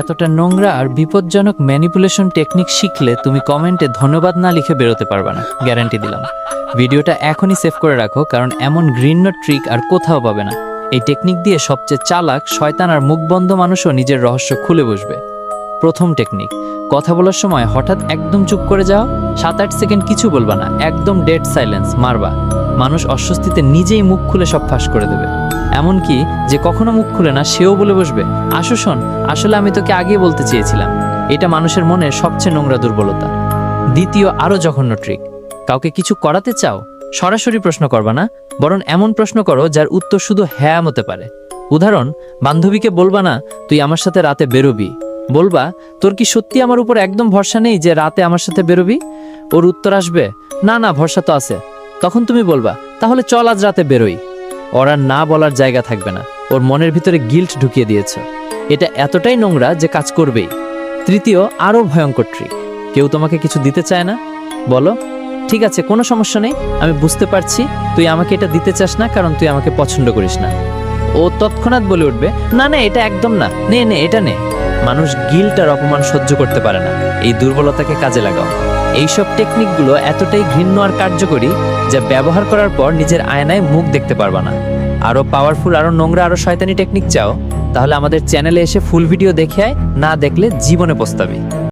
এতটা নোংরা আর বিপজ্জনক ম্যানিপুলেশন টেকনিক শিখলে তুমি কমেন্টে ধন্যবাদ না লিখে বেরোতে পারবে না গ্যারান্টি দিলাম। ভিডিওটা এখনই সেভ করে রাখো, কারণ এমন ঘৃণ্য ট্রিক আর কোথাও পাবে না। এই টেকনিক দিয়ে সবচেয়ে চালাক শয়তান আর মুখবন্ধ মানুষও নিজের রহস্য খুলে বসবে। প্রথম টেকনিক কথা বলার সময় হঠাৎ একদম চুপ করে যাও, সাত আট সেকেন্ড কিছু বলবা না, একদম ডেড সাইলেন্স মারবা। মানুষ অস্বস্তিতে নিজেই মুখ খুলে সব ফাঁস করে দেবে। এমনকি যে কখনো মুখ খুলে না, সেও বলে বসবে, আসো শোন, আসলে আমি তোকে আগেই বলতে চেয়েছিলাম। এটা মানুষের মনে সবচেয়ে নোংরা দুর্বলতা। দ্বিতীয় আরও জঘন্য ট্রিক কাউকে কিছু করাতে চাও? সরাসরি প্রশ্ন করবা না, বরং এমন প্রশ্ন করো যার উত্তর শুধু হ্যাঁ হতে পারে। উদাহরণ, বান্ধবীকে বলবা না, তুই আমার সাথে রাতে বেরোবি। বলবা, তোর কি সত্যি আমার উপর একদম ভরসা নেই যে রাতে আমার সাথে বেরোবি? ওর উত্তর আসবে, না না, ভরসা তো আছে। তখন তুমি বলবা, তাহলে চল আজ রাতে বেরোই। ওর আর না বলার জায়গা থাকবে না। ওর মনের ভিতরে গিল্ট ঢুকিয়ে দিয়েছ। এটা এতটাই নোংরা যে কাজ করবেই। তৃতীয়, আরও ভয়ঙ্কর ট্রিক। কেউ তোমাকে কিছু দিতে চায় না? বলো, ঠিক আছে, কোনো সমস্যা নেই, আমি বুঝতে পারছি, তুই আমাকে এটা দিতে চাস না, কারণ তুই আমাকে পছন্দ করিস না। ও তৎক্ষণাৎ বলে উঠবে, না না, এটা একদম না। নে নে, এটা নে। মানুষ গিল্ট আর অপমান সহ্য করতে পারে না। এই দুর্বলতাকে কাজে লাগাও। এইসব টেকনিকগুলো এতটাই ঘৃণ্য আর কার্যকরী যা ব্যবহার করার পর নিজের আয়নায় মুখ দেখতে পারবা না। আরও পাওয়ারফুল আরও নোংরা আরও শয়তানি টেকনিক চাও, তাহলে আমাদের চ্যানেলে এসে ফুল ভিডিও দেখে না দেখলে জীবনে পস্তাবি।